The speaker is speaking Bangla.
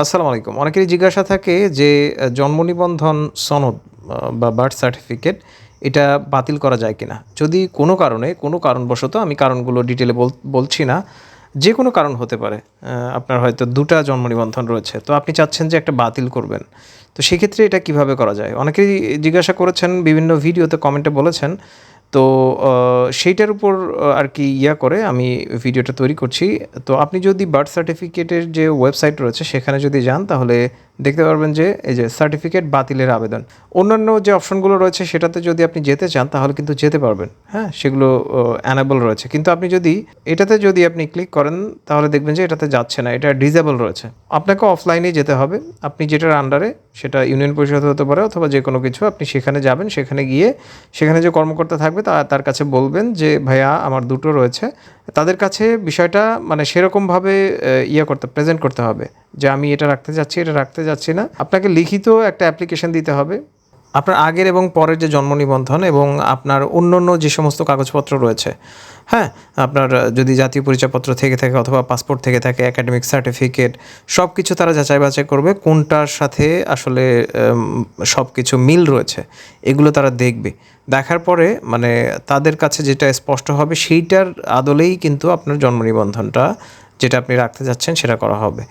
আসসালামু আলাইকুম। অনেকেরই জিজ্ঞাসা থাকে যে, জন্ম নিবন্ধন সনদ বা বার্থ সার্টিফিকেট এটা বাতিল করা যায় কিনা? যদি কোনো কারণে, কোনো কারণবশত আমি কারণগুলো ডিটেলে বল, বলছি না, যে কোনো কারণ হতে পারে আপনার হয়তো দুটা জন্ম নিবন্ধন রয়েছে। তো আপনি চাচ্ছেন যে একটা বাতিল করবেন। তো সেক্ষেত্রে এটা কীভাবে করা যায়? অনেকেই জিজ্ঞাসা করেছেন, বিভিন্ন ভিডিওতে কমেন্টে বলেছেন তো সেইটার উপর আর কি ইয়া করে আমি ভিডিওটা তৈরি করছি। তো আপনি যদি বার্থ সার্টিফিকেটের যে ওয়েবসাইট রয়েছে, সেখানে যদি যান, তাহলে দেখতে পারবেন যে এই যে সার্টিফিকেট বাতিলের আবেদন। অন্যান্য যে অপশনগুলো রয়েছে সেটাতে যদি আপনি যেতে চান, তাহলে কিন্তু যেতে পারবেন। হ্যাঁ সেগুলো অ্যানাবল রয়েছে। কিন্তু আপনি যদি এটাতে যদি আপনি ক্লিক করেন, তাহলে দেখবেন যে এটাতে যাচ্ছে না, এটা ডিজেবল রয়েছে। আপনাকে অফলাইনে যেতে হবে। আপনি যেটার আন্ডারে সেটা ইউনিয়ন পরিষদ হতে পারে অথবা যে কোনো কিছু, আপনি সেখানে যাবেন, সেখানে গিয়ে সেখানে যে কর্মকর্তা থাকবে, তা, তার কাছে বলবেন যে, ভাইয়া, আমার দুটো রয়েছে। তাদের কাছে বিষয়টা মানে সেরকমভাবে ইয়ে করতে প্রেজেন্ট করতে হবে যে আমি এটা রাখতে যাচ্ছি, এটা রাখতে যাচ্ছি না। আপনাকে লিখিত একটা অ্যাপ্লিকেশন দিতে হবে। আপনার আগের এবং পরের যে জন্ম নিবন্ধন এবং আপনার অন্য অন্য যে সমস্ত কাগজপত্র রয়েছে হ্যাঁ? আপনার যদি জাতীয় পরিচয়পত্র থেকে থাকে অথবা পাসপোর্ট থেকে থাকে একাডেমিক সার্টিফিকেট সব কিছু তারা যাচাই বাছাই করবে কোনটার সাথে আসলে সব কিছু মিল রয়েছে, এগুলো তারা দেখবে। দেখার পরে মানে তাদের কাছে যেটা স্পষ্ট হবে, সেইটার আদলেই কিন্তু আপনার জন্ম নিবন্ধনটা যেটা আপনি রাখতে যাচ্ছেন সেটা করা হবে।